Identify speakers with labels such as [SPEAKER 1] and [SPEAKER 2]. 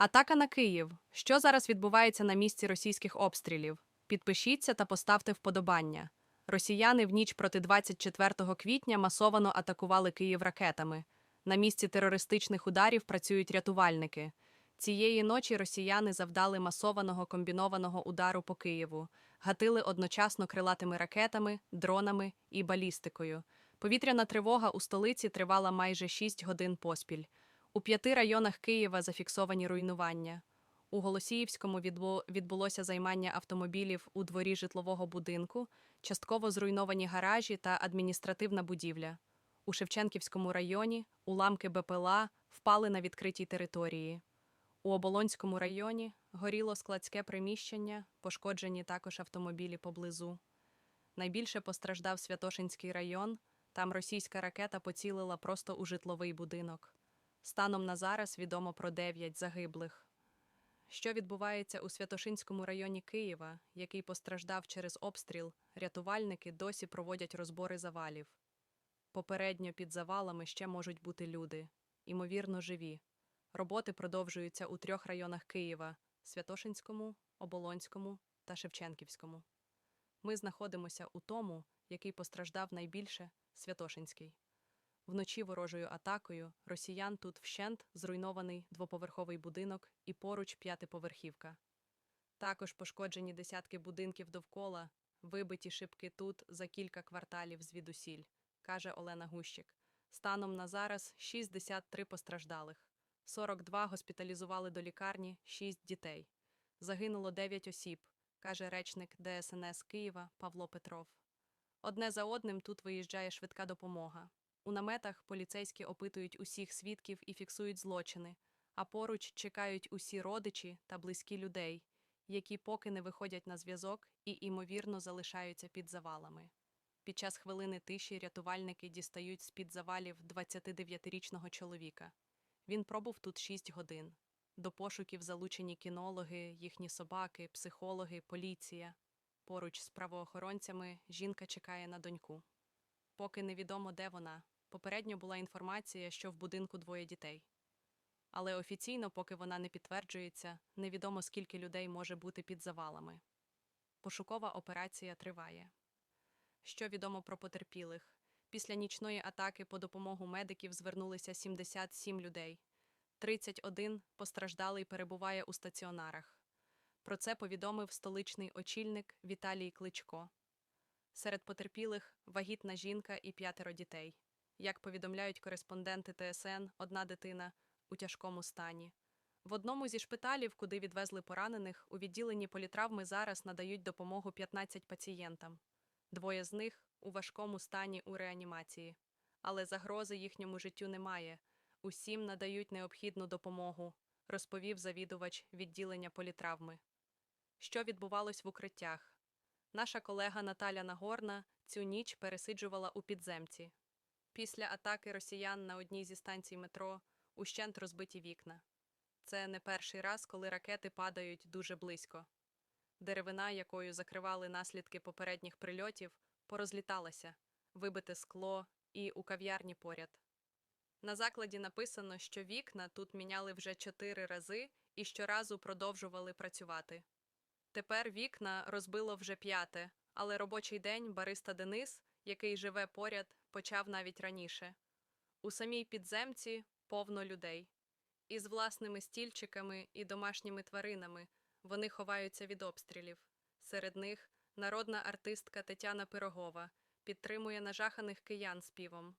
[SPEAKER 1] Атака на Київ. Що зараз відбувається на місці російських обстрілів? Підпишіться та поставте вподобання. Росіяни в ніч проти 24 квітня масовано атакували Київ ракетами. На місці терористичних ударів працюють рятувальники. Цієї ночі росіяни завдали масованого комбінованого удару по Києву, гатили одночасно крилатими ракетами, дронами і балістикою. Повітряна тривога у столиці тривала майже 6 годин поспіль. У п'яти районах Києва зафіксовані руйнування. У Голосіївському відбулося займання автомобілів у дворі житлового будинку, частково зруйновані гаражі та адміністративна будівля. У Шевченківському районі уламки БПЛА впали на відкритій території. У Оболонському районі горіло складське приміщення, пошкоджені також автомобілі поблизу. Найбільше постраждав Святошинський район. Там російська ракета поцілила просто у житловий будинок. Станом на зараз відомо про 9 загиблих. Що відбувається у Святошинському районі Києва, який постраждав через обстріл, рятувальники досі проводять розбори завалів. Попередньо під завалами ще можуть бути люди, імовірно, живі. Роботи продовжуються у трьох районах Києва: Святошинському, Оболонському та Шевченківському. Ми знаходимося у тому, який постраждав найбільше Святошинський. Вночі ворожою атакою росіян тут вщент зруйнований двоповерховий будинок і поруч п'ятиповерхівка. Також пошкоджені десятки будинків довкола, вибиті шибки тут за кілька кварталів звідусіль, каже Олена Гущик. Станом на зараз 63 постраждалих, 42 госпіталізували до лікарні, 6 дітей. Загинуло 9 осіб, каже речник ДСНС Києва Павло Петров. Одне за одним тут виїжджає швидка допомога. У наметах поліцейські опитують усіх свідків і фіксують злочини, а поруч чекають усі родичі та близькі людей, які поки не виходять на зв'язок і, ймовірно, залишаються під завалами. Під час хвилини тиші рятувальники дістають з-під завалів 29-річного чоловіка. Він пробув тут 6 годин. До пошуків залучені кінологи, їхні собаки, психологи, поліція. Поруч з правоохоронцями жінка чекає на доньку. Поки невідомо, де вона. Попередньо була інформація, що в будинку двоє дітей. Але офіційно, поки вона не підтверджується, невідомо скільки людей може бути під завалами. Пошукова операція триває. Що відомо про потерпілих? Після нічної атаки по допомогу медиків звернулися 77 людей. 31 постраждалий перебуває у стаціонарах. Про це повідомив столичний очільник Віталій Кличко. Серед потерпілих вагітна жінка і п'ятеро дітей. Як повідомляють кореспонденти ТСН, одна дитина у тяжкому стані. В одному зі шпиталів, куди відвезли поранених, у відділенні політравми зараз надають допомогу 15 пацієнтам. Двоє з них у важкому стані у реанімації. Але загрози їхньому життю немає. Усім надають необхідну допомогу, розповів завідувач відділення політравми. Що відбувалось в укриттях? Наша колега Наталя Нагорна цю ніч пересиджувала у підземці. Після атаки росіян на одній зі станцій метро ущент розбиті вікна. Це не перший раз, коли ракети падають дуже близько. Деревина, якою закривали наслідки попередніх прильотів, порозліталася, вибите скло і у кав'ярні поряд. На закладі написано, що вікна тут міняли вже чотири рази і щоразу продовжували працювати. Тепер вікна розбило вже п'яте, але робочий день бариста Денис, який живе поряд, почав навіть раніше. У самій підземці повно людей. Із власними стільчиками і домашніми тваринами вони ховаються від обстрілів. Серед них народна артистка Тетяна Пирогова підтримує нажаханих киян співом.